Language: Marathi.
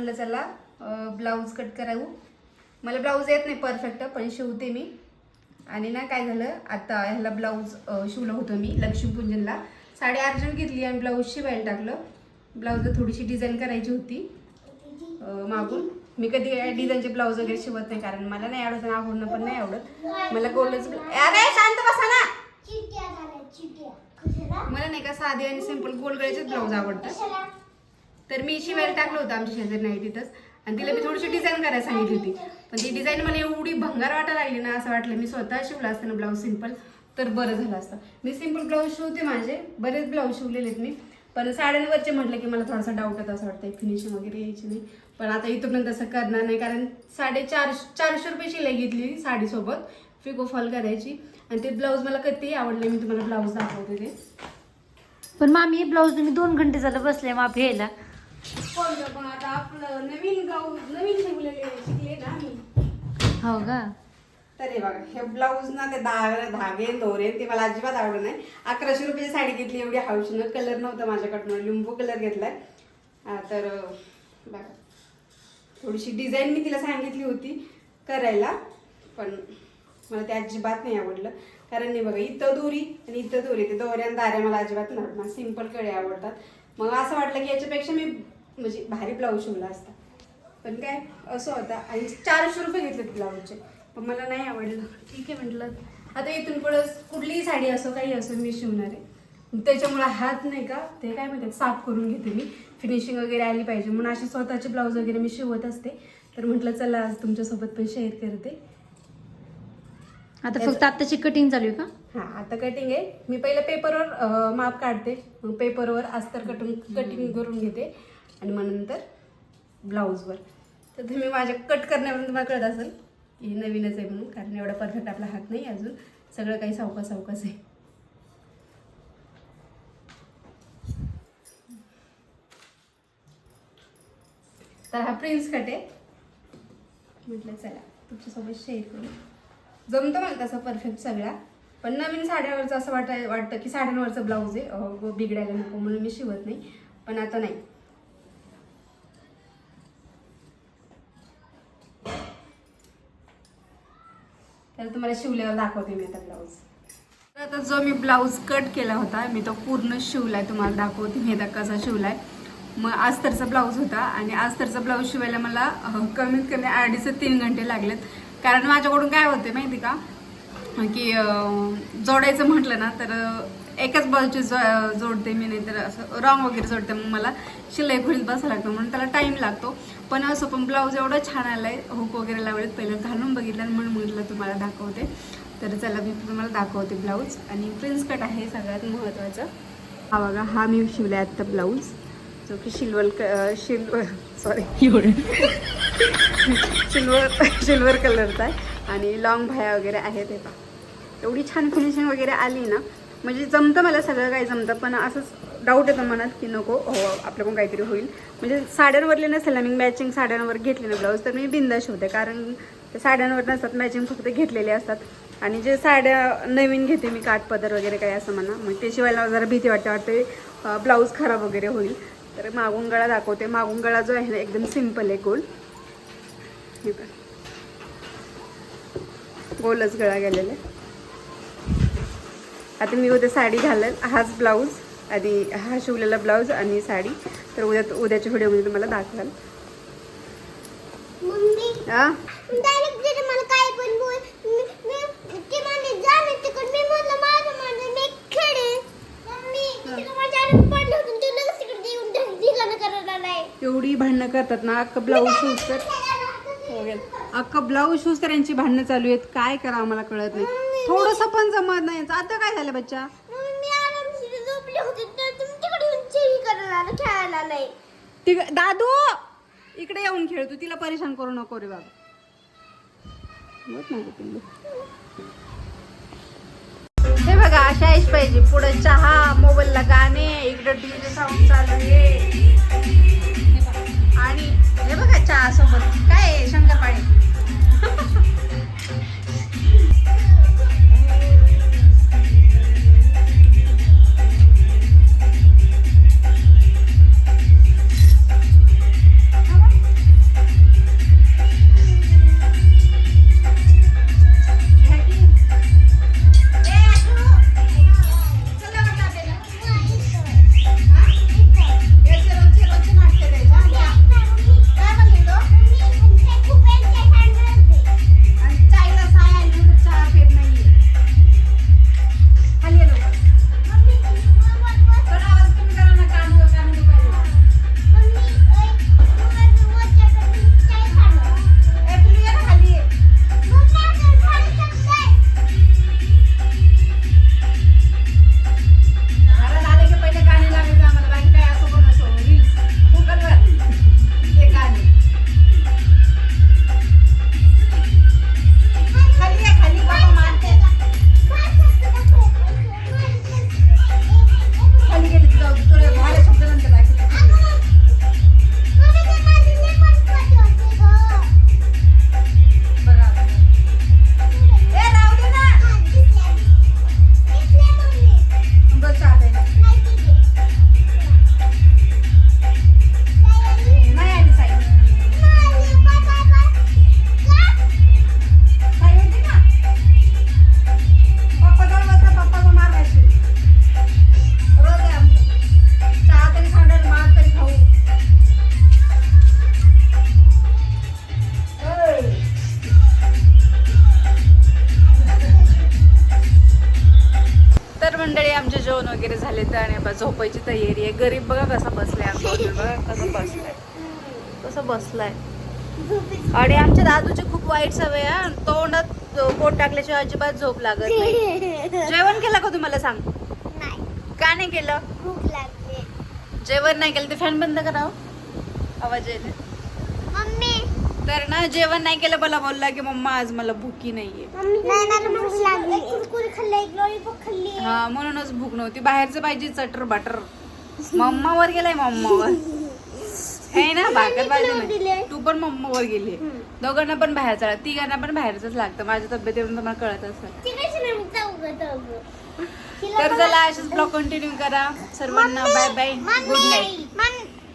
म्हणलं चला ब्लाऊज कट करावं. मला ब्लाऊज येत नाही परफेक्ट पण शिवते मी. आणि ना काय झालं आता ह्याला ब्लाऊज शिवलं होतं मी लक्ष्मीपूजनला. साडी अर्जंट घेतली आणि ब्लाऊज शिवायला टाकलं. ब्लाऊजला थोडीशी डिझाईन करायची होती मागून. मी कधी डिझाईनचे ब्लाऊज वगैरे शिवत नाही कारण मला नाही आवडत आणि आवडणं पण नाही आवडत. मला गोल्डच अरे शांत बसा ना. मला नाही का साधे आणि सिंपल गोल गळ्याचेच ब्लाऊज आवडतात. तर मी शिवायला टाकलं होतं आमच्या शेजारी नाही तिथंच. आणि तिला मी थोडीशी डिझाईन करायला सांगितली होती. पण ती डिझाईन मला एवढी भंगार वाटायला लागली ना असं वाटलं मी स्वतः शिवलं असतं ना ब्लाऊज सिंपल तर बरं झालं असतं. मी सिंपल ब्लाऊज शिवते माझे बरेच ब्लाऊज शिवलेले आहेत मी. पण साड्यांवरचे म्हटलं की मला थोडासा डाऊट येतो असं वाटतं फिनिशिंग वगैरे यायची नाही. पण आता इथपर्यंत तसं करणार नाही कारण साडेचार चारशे रुपये शिलाई घेतली साडीसोबत. फिको फॉल करायची. आणि ते ब्लाऊज मला कधी आवडले मी तुम्हाला ब्लाऊज दाखवते ते. पण मामी ब्लाऊज तुम्ही दोन घंटे झालं बसले माप घ्यायला कोणतं पण आता आपलं नवीन ब्लाऊज नवीन शिवलेले शिकले ना मी हो का? तर हे बघा हे ब्लाऊज ना ते धागे धागे दोरे ते मला अजिबात आवडत नाही. अकराशे रुपयाची साडी घेतली एवढी हौशीनं कलर नव्हता माझ्याकडनं लिंबू कलर घेतलाय. हा, तर बघा. थोडीशी डिझाईन मी तिला सांगितली होती करायला पण मला ते अजिबात नाही आवडलं. कारण नाही बघा इथं दोरी आणि इथं दोरी. ते दोऱ्या आणि दाऱ्या मला अजिबात नाही आवडणार सिंपलकडे आवडतात. मग असं वाटलं की याच्यापेक्षा मी म्हणजे भारी ब्लाऊज शिवला असता. पण काय असं होतं. आणि चारशे रुपये घेतले ब्लाऊजचे पण मला नाही आवडलं. ठीक आहे म्हटलं. आता इथून पुढं कुठलीही साडी असो काही असो मी शिवणार आहे. त्याच्यामुळे हात नाही का ते काय म्हणतात साफ करून घेते मी. फिनिशिंग वगैरे आली पाहिजे. म्हणून असे स्वतःचे ब्लाऊज वगैरे मी शिवत असते. तर म्हटलं चला आज तुमच्यासोबत पण शेअर करते. आता फक्त आत्ताची कटिंग चालू आहे का? हां आता कटिंग आहे. मी पहिलं पेपरवर माप काढते. मग पेपरवर अस्तर कटून कटिंग करून घेते. आणि मग नंतर ब्लाऊजवर. तर तुम्ही माझ्या कट करण्यावरून तुम्हाला कळत असेल की हे नवीनच आहे म्हणून कारण एवढा परफेक्ट आपला हात नाही अजून. सगळं काही सावका सावकाच आहे. तर हा प्रिन्स कट आहे. म्हटलं चला तुमच्यासोबत शेअर करू. जमतं मला तसा परफेक्ट सगळा. पण नवीन साड्यावरचं असं वाटाय वाटतं की साड्यांवरचं ब्लाऊज आहे. बिघडायला नको म्हणून मी शिवत नाही. पण आता नाही. तर तुम्हाला शिवल्यावर दाखवते मी आता ब्लाऊज तर आता जो मी ब्लाऊज कट केला होता मी तो पूर्ण शिवलाय तुम्हाला दाखवते. मी आता कसा शिवलाय. मग अस्तरचा ब्लाऊज होता आणि आस्तरचा ब्लाऊज शिवायला मला कमीत कमी अडीच ते तीन घंटे लागलेत. कारण माझ्याकडून काय होते माहिती का? की जोडायचं म्हटलं ना तर एकाच बाजूची जो- जोडते मी नाही तर असं रॉंग वगैरे जोडते मग मला शिलाई खोलीत बसावं लागतं म्हणून त्याला टाईम लागतो. पण असं पण ब्लाऊज एवढं छान आलाय हुक वगैरे लावलेत पहिलं घालून बघितलं आणि म्हणून म्हटलं तुम्हाला दाखवते. तर चला मी तुम्हाला दाखवते ब्लाऊज आणि प्रिन्स कट आहे सगळ्यात महत्त्वाचं हा बघा हा मी शिवलाय आत्ता ब्लाऊज जो की silver silver sorry silver silver कलरचा आहे. आणि लॉंग भाया वगैरे आहेत हे पहा. एवढी छान फिनिशिंग वगैरे आली ना म्हणजे जमतं मला सगळं काही जमतं पण असंच डाऊट येतं मनात की नको हो आपल्याकडून काहीतरी होईल. म्हणजे साड्यांवरले नसेल ना मी मॅचिंग साड्यांवर घेतले ना ब्लाऊज तर मी बिंदा शिवते कारण त्या साड्यांवर नसतात मॅचिंग फक्त घेतलेले असतात. आणि जे साड्या नवीन घेते मी काठपदर वगैरे काही असं म्हणा मग ते शिवायला जरा भीती वाटते वाटते ब्लाऊज खराब वगैरे होईल. तर मागून गळा दाखवते. मागून गळा जो आहे ना एकदम सिंपल आहे गोल. हे गोलच गळा गेलेला आहे. आता मी उद्या साडी घालेल हाच ब्लाऊज. आणि हा शिवलेला ब्लाऊज आणि साडी. तर उद्या उद्याच्या व्हिडिओमध्ये तुम्हाला दाखवाल. हा एवढी भांडणं करतात ना. अख्खं ब्लाऊज शूज तर अख्खं ब्लाऊज शूज तर यांची भांडणं चालू आहेत. काय करावं मला कळत नाही. थोडंसं पण जमत नाही. आता काय झालं बच्चा? मम्मी मी आरामशीर झोपले होते. तर तुम्ही तिकडे येऊन चिरी करायला आला खेळायला ती दादू इकडे येऊन खेळ तू. तिला परेशान करू नको रे बाबा. हे बघा अशा आईश पाहिजे. पुढे चहा मोबाईलला गाणे इकडे टीव्हीचं साऊंड चालू आहे. हे. आणि हे बघा चहा सोबत काय आहे शंकरपाळी झोपले तर आणि आता झोपायची तयारी आहे. गरीब बघा कसा बसलाय आमच्या बघा कसं बसलाय. कसं बसलाय. आणि आमच्या दादूची खूप वाईट सवय आहे हा. तोंडात पोट टाकल्याशिवाय अजिबात झोप लागत नाही. जेवण केलं का तुम्हाला सांग? नाही का नाही केलं? जेवण नाही केलं ते फॅन बंद करावं आवाज येते मम्मी तर ना जेवण नाही केलं मला बोलला की मम्मा आज मला भुकी नाहीये. हा म्हणूनच भूक नव्हती. बाहेरचं पाहिजे चटर बाटर. मम्मावर गेलाय मम्मावर. हे ना भाकर पाहिजे. नाही. तू पण मम्मावर गेली. दोघांना पण बाहेर चढा. तिघांना पण बाहेरच लागतं. माझ्या तब्येतीवरून तुम्हाला कळत. तिला तर चला असेच ब्लॉग कंटिन्यू करा. सर्वांना बाय बाय गुड नाईट